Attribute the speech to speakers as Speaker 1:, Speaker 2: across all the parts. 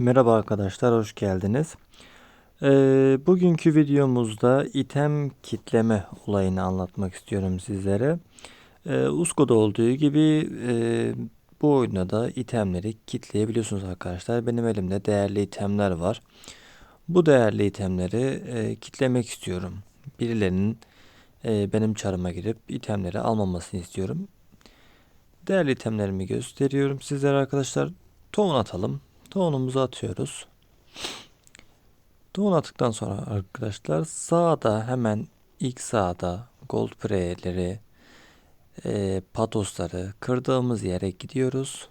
Speaker 1: Merhaba arkadaşlar, hoş geldiniz. Ee, bugünkü videomuzda item kitleme olayını anlatmak istiyorum sizlere. Ee, Usko'da olduğu gibi e, bu oyunda da itemleri kitleyebiliyorsunuz arkadaşlar. Benim elimde değerli itemler var. Bu değerli itemleri e, kitlemek istiyorum. Birilerinin e, benim çarıma girip itemleri almamasını istiyorum. Değerli itemlerimi gösteriyorum sizlere arkadaşlar. Tohum atalım. Tohumumuzu atıyoruz. Tohum attıktan sonra arkadaşlar sağda hemen ilk sağda gold pre'leri e, patosları kırdığımız yere gidiyoruz.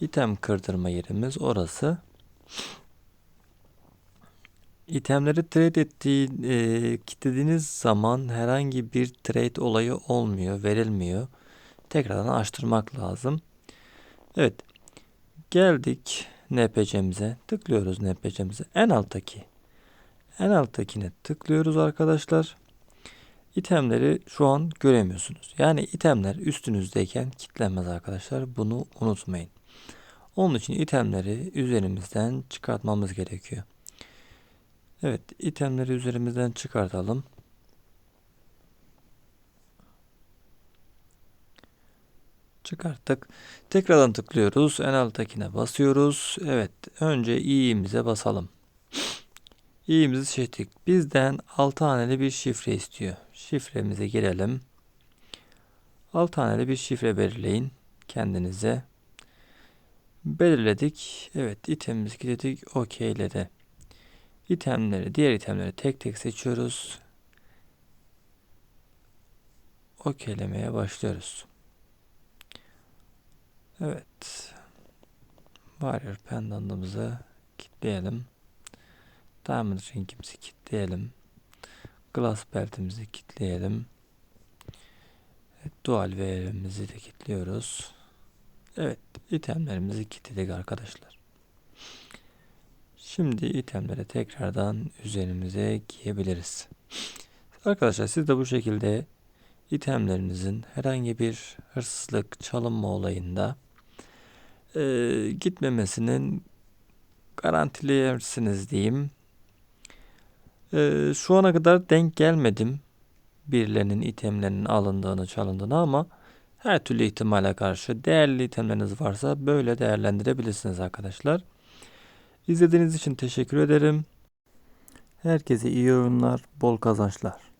Speaker 1: İtem kırdırma yerimiz orası. İtemleri trade ettiği, e, kilitlediğiniz zaman herhangi bir trade olayı olmuyor, verilmiyor. Tekrardan açtırmak lazım. Evet. Geldik NPC'mize. Tıklıyoruz NPC'mize. En alttaki. En alttakine tıklıyoruz arkadaşlar. İtemleri şu an göremiyorsunuz. Yani itemler üstünüzdeyken kilitlenmez arkadaşlar. Bunu unutmayın. Onun için itemleri üzerimizden çıkartmamız gerekiyor. Evet, itemleri üzerimizden çıkartalım. Çıkarttık. Tekrardan tıklıyoruz. En alttakine basıyoruz. Evet. Önce i'imize basalım. i'mizi seçtik. Bizden 6 haneli bir şifre istiyor. Şifremize girelim. 6 haneli bir şifre belirleyin kendinize. Belirledik. Evet. itemimizi kilitledik. OK'ledi. İtemleri, diğer itemleri tek tek seçiyoruz. OK'lemeye başlıyoruz. Evet. Warrior pendantımızı kilitleyelim. Diamond ringimizi kilitleyelim. Glass beltimizi kilitleyelim. Dual W'imizi de kilitliyoruz. Evet, itemlerimizi kilitledik arkadaşlar. Şimdi itemleri tekrardan üzerimize giyebiliriz. Arkadaşlar siz de bu şekilde itemlerinizin herhangi bir hırsızlık, çalınma olayında e, gitmemesinin garantilersiniz diyeyim. E, şu ana kadar denk gelmedim birilerinin itemlerinin alındığını, çalındığını ama her türlü ihtimale karşı değerli itemleriniz varsa böyle değerlendirebilirsiniz arkadaşlar. İzlediğiniz için teşekkür ederim. Herkese iyi oyunlar, bol kazançlar.